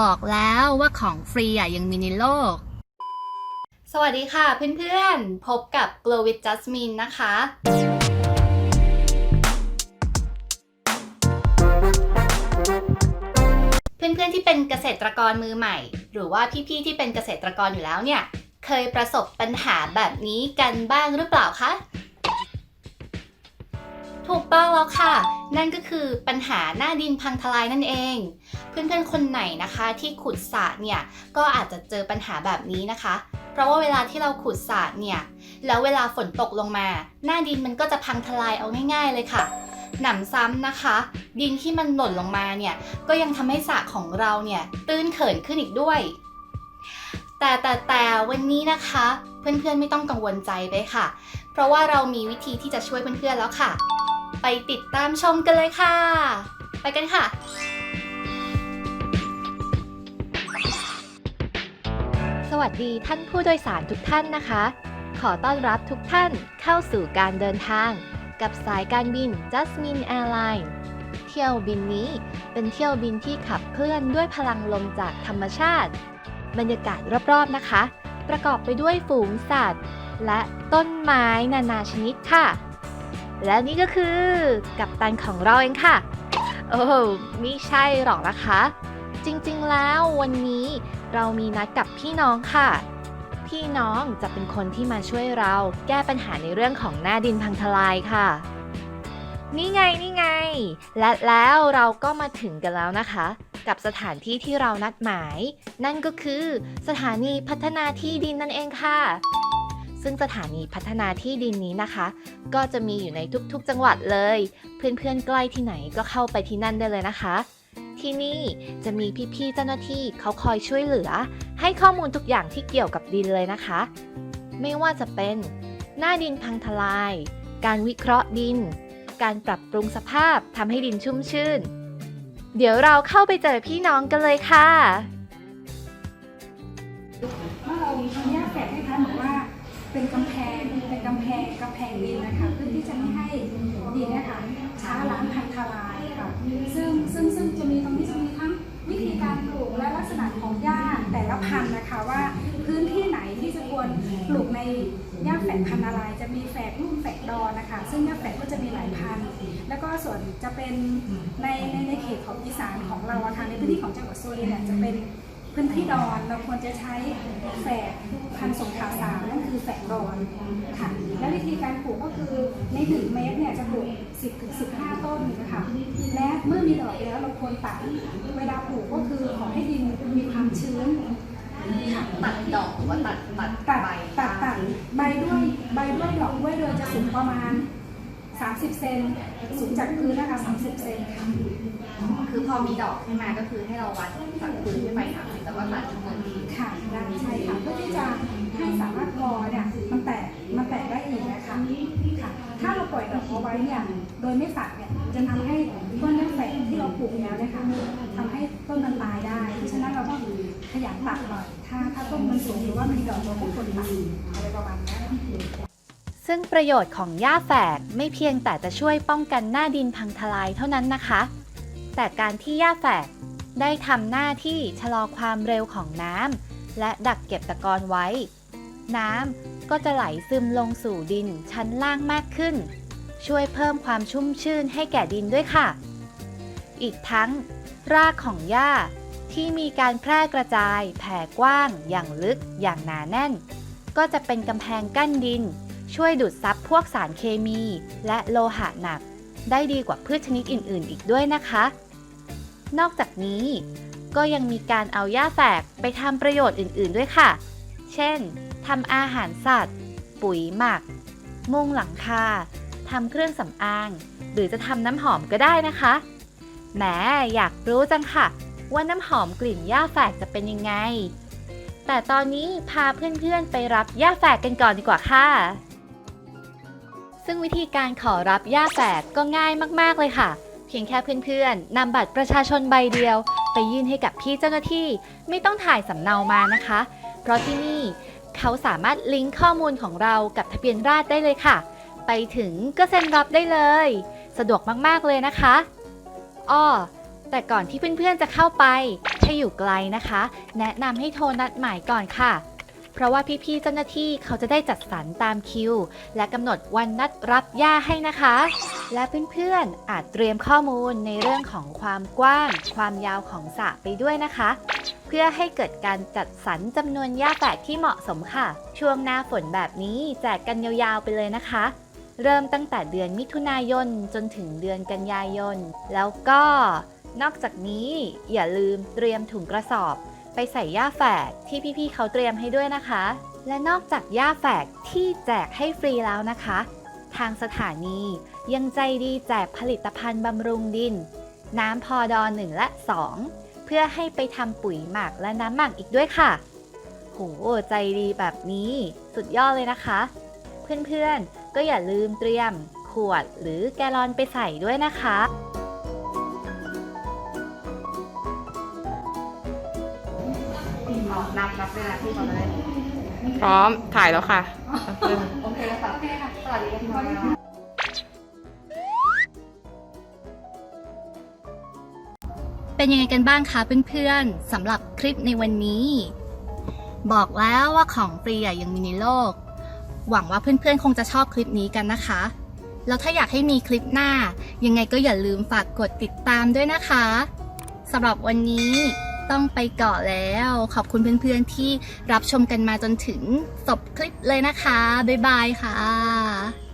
บอกแล้วว่าของฟรีอะยังมีในโลก สวัสดีค่ะเพื่อนๆ พบกับ Glow with Jasmine นะคะ เพื่อนๆที่เป็นเกษตรกรมือใหม่ หรือว่าพี่ๆที่เป็นเกษตรกรอยู่แล้วเนี่ย เคยประสบปัญหาแบบนี้กันบ้างหรือเปล่าคะ ถูกต้องแล้วค่ะ นั่นก็คือปัญหาหน้าดินพังทลายนั่นเอง เพื่อนๆคนไหนนะคะที่ขุดสระเนี่ยก็อาจจะเจอปัญหาแบบนี้นะคะ เพราะว่าเวลาที่เราขุดสระเนี่ยแล้วเวลาฝนตกลงมา หน้าดินมันก็จะพังทลายเอาง่ายๆเลยค่ะหนำซ้ำนะคะ ดินที่มันหล่นลงมาเนี่ยก็ยังทำให้สระของเราเนี่ยตื้นเขินขึ้นอีกด้วย แต่แต่แต่วันนี้นะคะ เพื่อนๆไม่ต้องกังวลใจไปค่ะ เพราะว่าเรามีวิธีที่จะช่วยเพื่อนๆแล้วค่ะ ไปติดตามชมกันเลยค่ะ ไปกันค่ะสวัสดีท่านผู้โดยสารทุกท่านนะคะ ขอต้อนรับทุกท่านเข้าสู่การเดินทาง กับสายการบิน Jasmine Airline เที่ยวบินนี้เป็นเที่ยวบินที่ขับเคลื่อนด้วยพลังลมจากธรรมชาติ บรรยากาศรอบๆนะคะ ประกอบไปด้วยฝูงสัตว์ และต้นไม้นานาชนิดค่ะ และนี่ก็คือกัปตันของเราเองค่ะ โอ้ไม่ใช่หรอกนะคะ จริงๆแล้ววันนี้เรามีนัดกับพี่น้องค่ะ พี่น้องจะเป็นคนที่มาช่วยเราแก้ปัญหาในเรื่องของหน้าดินพังทลายค่ะ นี่ไงนี่ไง และแล้วเราก็มาถึงกันแล้วนะคะ กับสถานที่ที่เรานัดหมาย นั่นก็คือสถานีพัฒนาที่ดินนั่นเองค่ะ ซึ่งสถานีพัฒนาที่ดินนี้นะคะ ก็จะมีอยู่ในทุกๆจังหวัดเลย เพื่อนๆใกล้ที่ไหนก็เข้าไปที่นั่นได้เลยนะคะ ที่นี่จะมีพี่ๆเจ้าหน้าที่เขาคอยช่วยเหลือ ให้ข้อมูลทุกอย่างที่เกี่ยวกับดินเลยนะคะ ไม่ว่าจะเป็นหน้าดินพังทลาย การวิเคราะห์ดิน การปรับปรุงสภาพทำให้ดินชุ่มชื่น เดี๋ยวเราเข้าไปเจอพี่น้องกันเลยค่ะ เป็นกำแพงเป็นกำแพงกำแพงดินนะคะเพื่อที่จะไม่ให้ดินนะคะช้าล้างพังทลายค่ะซึ่งซึ่งซึ่งจะมีตรงนี้จะมีทั้งวิธีการปลูกและลักษณะของหญ้าแต่ละพันธุ์นะคะว่าพื้นที่ไหนที่จะควรปลูกในหญ้าแฝกพันธุ์อะไรจะมีแฝกรุ่มแฝกดอนนะคะ ซึ่งหญ้าแฝกก็จะมีหลายพันธุ์แล้วก็ส่วนจะเป็นในในในเขตของอีสานของเราอะค่ะในพื้นที่ของจังหวัดสุรินทร์จะเป็น พื้นที่ดอนเราควรจะใช้แฝกพันธุ์สงขาสามนั่นคือแฝกดอนค่ะ และวิธีการปลูกก็คือในหนึ่งเมตรเนี่ยจะปลูก10ถึง15ต้นนะคะและเมื่อมีดอกแล้วเราควรตัดเวลาปลูกก็คือขอให้ดินมีความชื้นค่ะตัดดอกหรือว่าตัดตัดตัดใบตัดตัดใบด้วยใบด้วยดอกด้วยโดยจะสูงประมาณ 30 เซนสูงจากพื้นนะคะ 30 เซนค่ะคือ พอมีดอกขึ้นมาก็คือให้เราวัดจากพื้นขึ้นไปสามสิบแล้วก็ตัดทั้งหมดดีค่ะได้ใช่ค่ะเพื่อที่จะให้สามารถพอเนี่ยมันแตกมันแตกได้อีกนะคะค่ะ ถ้าเราปล่อยดอกเอาไว้เนี่ยโดยไม่ตัดเนี่ยจะทำให้ต้นนื้อแฝกที่เราปลูกแล้วนี่ยค่ะทำให้ต้นมันตายได้เพราะฉะนั้นเราต้องขยันตัดหน่อยถ้าถ้าต้นมันสูงหรือว่ามีดอกเราก็ควรตัดอะไรประมาณนี้ซึ่งประโยชน์ของหญ้าแฝกไม่เพียงแต่จะช่วยป้องกันหน้าดินพังทลายเท่านั้นนะคะ แต่การที่หญ้าแฝกได้ทำหน้าที่ชะลอความเร็วของน้ำและดักเก็บตะกอนไว้ น้ำก็จะไหลซึมลงสู่ดินชั้นล่างมากขึ้น ช่วยเพิ่มความชุ่มชื่นให้แก่ดินด้วยค่ะ อีกทั้ง รากของหญ้าที่มีการแพร่กระจายแผ่กว้าง อย่างลึกอย่างหนาแน่น ก็จะเป็นกำแพงกั้นดิน ช่วยดูดซับพวกสารเคมี และโลหะหนัก ได้ดีกว่าพืชชนิดอื่น ๆ อีกด้วยนะคะ นอกจากนี้ ก็ยังมีการเอาหญ้าแฝกไปทำประโยชน์อื่นๆด้วยค่ะ เช่นทำอาหารสัตว์ ปุ๋ยหมัก มุงหลังคาทำเครื่องสำอาง หรือจะทำน้ำหอมก็ได้นะคะแหมอยากรู้จังค่ะ ว่าน้ำหอมกลิ่นหญ้าแฝกจะเป็นยังไง แต่ตอนนี้พาเพื่อนๆไปรับหญ้าแฝกกันก่อนดีกว่าค่ะ ซึ่งวิธีการขอรับหญ้าแฝกก็ง่ายมากๆเลยค่ะ เพียงแค่เพื่อนๆนำบัตรประชาชนใบเดียว ไปยื่นให้กับพี่เจ้าหน้าที่ไม่ต้องถ่ายสำเนามานะคะ เพราะที่นี่เขาสามารถลิงก์ข้อมูลของเรากับทะเบียนราษฎรได้เลยค่ะ ไปถึงก็เซ็นรับได้เลย สะดวกมากๆเลยนะคะอ้อแต่ก่อนที่เพื่อนๆจะเข้าไปถ้าอยู่ไกลนะคะ แนะนำให้โทรนัดหมายก่อนค่ะ เพราะว่าพี่ๆเจ้าหน้าที่เขาจะได้จัดสรรตามคิว และกำหนดวันนัดรับย่าให้นะคะ และเพื่อนๆ อาจเตรียมข้อมูลในเรื่องของความกว้าง ความยาวของสระไปด้วยนะคะ เพื่อให้เกิดการจัดสรรจำนวนหญ้าแฝกที่เหมาะสมค่ะ ช่วงหน้าฝนแบบนี้แจกกันยาวๆไปเลยนะคะ เริ่มตั้งแต่เดือนมิถุนายนจนถึงเดือนกันยายน แล้วก็ นอกจากนี้อย่าลืมเตรียมถุงกระสอบ ไปใส่หญ้าแฝกที่พี่ๆเขาเตรียมให้ด้วยนะคะ และนอกจากหญ้าแฝกที่แจกให้ฟรีแล้วนะคะ ทางสถานี ยังใจดีแจกผลิตภัณฑ์บำรุงดิน น้ำพอดอ1และ 2 เพื่อให้ไปทำปุ๋ยหมักและน้ำหมักอีกด้วยค่ะ โห ใจดีแบบนี้ สุดยอดเลยนะคะ เพื่อนๆ ก็อย่าลืมเตรียม ขวดหรือแกลลอนไปใส่ด้วยนะคะนับนับเวลาที่เราได้พร้อมถ่ายแล้วค่ะ โอเคค่ะโอเคค่ะสวัสดีค่ะ เป็นยังไงกันบ้างคะเพื่อนๆสำหรับคลิปในวันนี้ บอกแล้วว่าของฟรีอะยังมีในโลก หวังว่าเพื่อนๆ คงจะชอบคลิปนี้กันนะคะ แล้วถ้าอยากให้มีคลิปหน้า ยังไงก็อย่าลืมฝากกดติดตามด้วยนะคะสำหรับวันนี้ต้องไปก่อแล้ว ขอบคุณเพื่อนๆที่รับชมกันมาจนถึงจบคลิปเลยนะคะ บ๊ายบายค่ะ